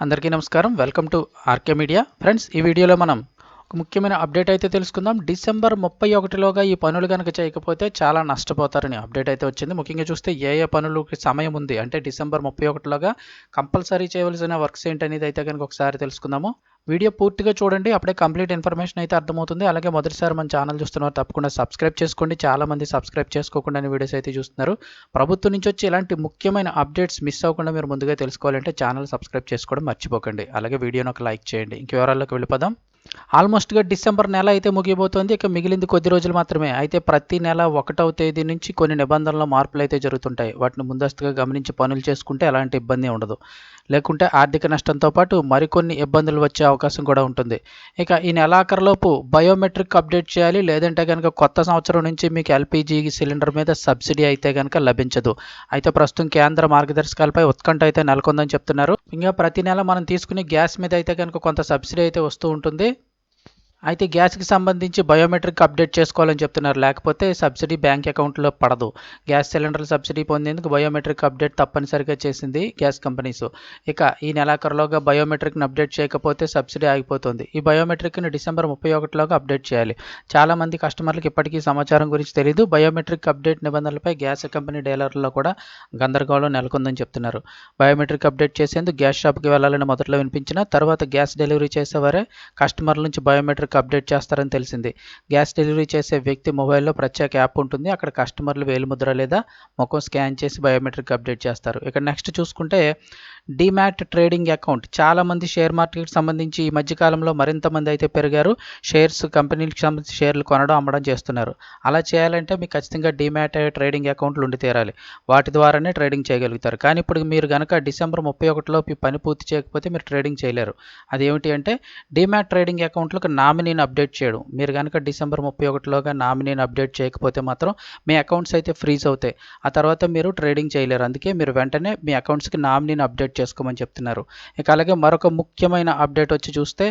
అందరికీ నమస్కారం. Welcome to RK media. Friends ఈ వీడియోలో మనం ఒక ముఖ్యమైన అప్డేట్ అయితే తెలుసుకుందాం. డిసెంబర్ ముప్పై ఒకటిలోగా ఈ పనులు కనుక చేయకపోతే చాలా నష్టపోతారని అప్డేట్ అయితే వచ్చింది. ముఖ్యంగా చూస్తే ఏ ఏ పనులకి సమయం ఉంది? అంటే డిసెంబర్ ముప్పై ఒకటిలోగా కంపల్సరీ చేయవలసిన వర్క్స్ ఏంటనేది అయితే కనుక ఒకసారి తెలుసుకుందాము. వీడియో పూర్తిగా చూడండి. అప్పుడే కంప్లీట్ ఇన్ఫర్మేషన్ అయితే అర్థమవుతుంది. అలాగే మొదటిసారి మన ఛానల్ చూస్తున్నారు తప్పకుండా సబ్స్క్రైబ్ చేసుకోండి. చాలామంది సబ్స్క్రైబ్ చేసుకోకుండా వీడియోస్ అయితే చూస్తున్నారు. ప్రభుత్వం నుంచి వచ్చి ఇలాంటి ముఖ్యమైన అప్డేట్స్ మిస్ అవ్వకుండా మీరు ముందుగా తెలుసుకోవాలంటే ఛానల్ సబ్స్క్రైబ్ చేసుకోవడం మర్చిపోకండి. అలాగే వీడియోని ఒక లైక్ చేయండి. ఇంక వివరాల్లోకి వెళ్ళిపోదాం. ఆల్మోస్ట్గా డిసెంబర్ నెల అయితే ముగిపోతుంది ఇక మిగిలింది కొద్ది రోజులు మాత్రమే. అయితే ప్రతి నెల ఒకటవ తేదీ నుంచి కొన్ని నిబంధనల మార్పులు అయితే జరుగుతుంటాయి. వాటిని ముందస్తుగా గమనించి పనులు చేసుకుంటే ఎలాంటి ఇబ్బంది ఉండదు. లేకుంటే ఆర్థిక నష్టంతో పాటు మరికొన్ని ఇబ్బందులు వచ్చే అవకాశం కూడా ఉంటుంది. ఇక ఈ నెలాఖరులోపు బయోమెట్రిక్ అప్డేట్ చేయాలి. లేదంటే కనుక కొత్త సంవత్సరం నుంచి మీకు ఎల్పిజి సిలిండర్ మీద సబ్సిడీ అయితే కనుక లభించదు. అయితే ప్రస్తుతం కేంద్ర మార్గదర్శకాలపై ఉత్కంఠ అయితే నెలకొందని చెప్తున్నారు. ఇంకా ప్రతి నెల మనం తీసుకునే గ్యాస్ మీద అయితే కనుక కొంత సబ్సిడీ అయితే వస్తూ ఉంటుంది. అయితే గ్యాస్కి సంబంధించి బయోమెట్రిక్ అప్డేట్ చేసుకోవాలని చెప్తున్నారు. లేకపోతే సబ్సిడీ బ్యాంక్ అకౌంట్లో పడదు. గ్యాస్ సిలిండర్ల సబ్సిడీ పొందేందుకు బయోమెట్రిక్ అప్డేట్ తప్పనిసరిగా చేసింది గ్యాస్ కంపెనీస్. ఇక ఈ నెలాఖరులోగా బయోమెట్రిక్ని అప్డేట్ చేయకపోతే సబ్సిడీ ఆగిపోతుంది. ఈ బయోమెట్రిక్ని డిసెంబర్ ముప్పై ఒకటిలోగా అప్డేట్ చేయాలి. చాలామంది కస్టమర్లకు ఇప్పటికీ సమాచారం గురించి తెలియదు బయోమెట్రిక్ అప్డేట్ నిబంధనలపై గ్యాస్ కంపెనీ డీలర్లలో కూడా గందరగోళం నెలకొందని చెప్తున్నారు. బయోమెట్రిక్ అప్డేట్ చేసేందుకు గ్యాస్ షాప్కి వెళ్ళాలని మొదట్లో వినిపించిన తర్వాత గ్యాస్ డెలివరీ చేసేవారే కస్టమర్ల నుంచి బయోమెట్రిక్ అప్డేట్ చేస్తారని తెలిసింది. గ్యాస్ డెలివరీ చేసే వ్యక్తి మొబైల్లో ప్రత్యేక యాప్ ఉంటుంది. అక్కడ కస్టమర్లు వేలిముద్ర లేదా ముఖం స్కాన్ చేసి బయోమెట్రిక్ అప్డేట్ చేస్తారు. ఇక నెక్స్ట్ చూసుకుంటే డిమాట్ ట్రేడింగ్ అకౌంట్. చాలామంది షేర్ మార్కెట్కి సంబంధించి ఈ మధ్యకాలంలో మరింత మంది అయితే పెరిగారు. షేర్స్ కంపెనీలకు సంబంధించి షేర్లు కొనడం అమ్మడం చేస్తున్నారు. అలా చేయాలంటే మీకు ఖచ్చితంగా డిమాట్ ట్రేడింగ్ అకౌంట్లు ఉండి తీరాలి. వాటి ద్వారానే ట్రేడింగ్ చేయగలుగుతారు. కానీ ఇప్పుడు మీరు కనుక డిసెంబర్ ముప్పై ఒకటిలో పని పూర్తి చేయకపోతే మీరు ట్రేడింగ్ చేయలేరు. అదేమిటి అంటే డిమాట్ ట్రేడింగ్ అకౌంట్లకు నామినీని అప్డేట్ చేయడం. మీరు కనుక డిసెంబర్ ముప్పై ఒకటిలోగా నామినీని అప్డేట్ చేయకపోతే మాత్రం మీ అకౌంట్స్ అయితే ఫ్రీజ్ అవుతాయి. ఆ తర్వాత మీరు ట్రేడింగ్ చేయలేరు. అందుకే మీరు వెంటనే మీ అకౌంట్స్కి నామినీని అప్డేట్ చేసుకోమని చెప్తున్నారు. ఇక అలాగే మరొక ముఖ్యమైన అప్డేట్ వచ్చి చూస్తే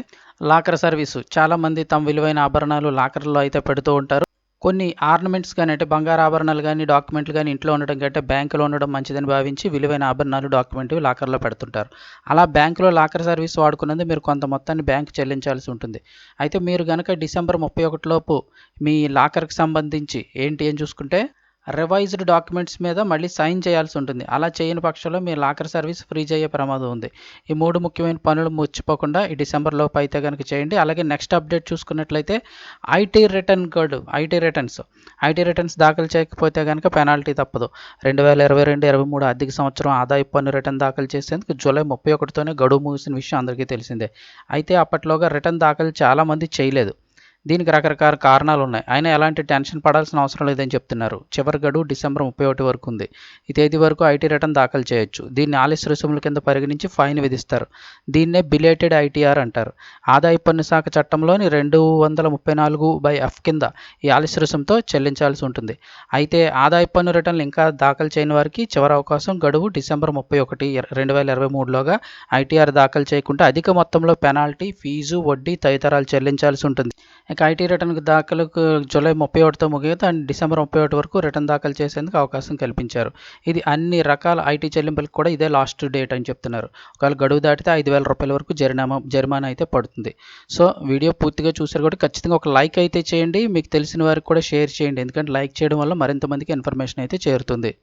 లాకర్ సర్వీసు. చాలామంది తమ విలువైన ఆభరణాలు లాకర్లో అయితే పెడుతూ ఉంటారు. కొన్ని ఆర్నమెంట్స్ కానీ అంటే బంగారు ఆభరణాలు కానీ డాక్యుమెంట్లు కానీ ఇంట్లో ఉండడం కంటే బ్యాంకులో ఉండడం మంచిదని భావించి విలువైన ఆభరణాలు డాక్యుమెంట్లు లాకర్లో పెడుతుంటారు. అలా బ్యాంకులో లాకర్ సర్వీస్ వాడుకున్నందుకు మీరు కొంత మొత్తాన్ని బ్యాంకు చెల్లించాల్సి ఉంటుంది. అయితే మీరు కనుక డిసెంబర్ ముప్పై ఒకటిలోపు మీ లాకర్కి సంబంధించి ఏంటి అని చూసుకుంటే రివైజ్డ్ డాక్యుమెంట్స్ మీద మళ్ళీ సైన్ చేయాల్సి ఉంటుంది. అలా చేయని పక్షంలో మీ లాకర్ సర్వీస్ ఫ్రీజ్ అయ్యే ప్రమాదం ఉంది. ఈ మూడు ముఖ్యమైన పనులు ముచ్చిపోకుండా ఈ డిసెంబర్ లోపు అయితే కనుక చేయండి. అలాగే నెక్స్ట్ అప్డేట్ చూసుకున్నట్లయితే IT return code IT returns IT returns దాఖలు చేయకపోతే కనుక పెనాల్టీ తప్పదు. రెండు వేల ఇరవై రెండు ఇరవై మూడు ఆర్థిక సంవత్సరం ఆదాయ పన్ను రిటర్న్ దాఖలు చేసేందుకు జూలై ముప్పై ఒకటితోనే గడువు ముగిసిన విషయం అందరికీ తెలిసిందే. అయితే అప్పట్లోగా రిటర్న్ దాఖలు చాలామంది చేయలేదు. దీనికి రకరకాల కారణాలు ఉన్నాయి అయినా ఎలాంటి టెన్షన్ పడాల్సిన అవసరం లేదని చెప్తున్నారు. చివరి గడువు డిసెంబర్ ముప్పై ఒకటి వరకు ఉంది. ఈ తేదీ వరకు ఐటీ రిటర్న్ దాఖలు చేయొచ్చు. దీన్ని ఆలస్య రుసుముల కింద పరిగణించి ఫైన్ విధిస్తారు. దీన్నే బిలేటెడ్ ఐటీఆర్ అంటారు. ఆదాయ పన్ను శాఖ చట్టంలోని రెండు వందల ముప్పై నాలుగు బై ఎఫ్ కింద ఈ ఆలస్య రుసుముతో చెల్లించాల్సి ఉంటుంది. అయితే ఆదాయ పన్ను రిటర్న్లు ఇంకా దాఖలు చేయని వారికి చివరి అవకాశం గడువు డిసెంబర్ ముప్పై ఒకటి రెండు వేల ఇరవై మూడులోగా ఐటీఆర్ దాఖలు చేయకుండా అధిక మొత్తంలో పెనాల్టీ ఫీజు వడ్డీ తదితరాలు చెల్లించాల్సి ఉంటుంది. ఇంకా ఐటీ రిటర్న్ దాఖలకు జూలై ముప్పై ఒకటితో ముగితే అండ్ డిసెంబర్ ముప్పై ఒకటి వరకు రిటర్న్ దాఖలు చేసేందుకు అవకాశం కల్పించారు. ఇది అన్ని రకాల ఐటీ చెల్లింపులకు కూడా ఇదే లాస్ట్ డేట్ అని చెప్తున్నారు. ఒకవేళ గడువు దాటితే ఐదు వేల రూపాయల వరకు జరినామా జరిమానా అయితే పడుతుంది. సో వీడియో పూర్తిగా చూసారు కాబట్టి ఖచ్చితంగా ఒక లైక్ అయితే చేయండి. మీకు తెలిసిన వారికి కూడా షేర్ చేయండి. ఎందుకంటే లైక్ చేయడం వల్ల మరింత మందికి ఇన్ఫర్మేషన్ అయితే చేరుతుంది.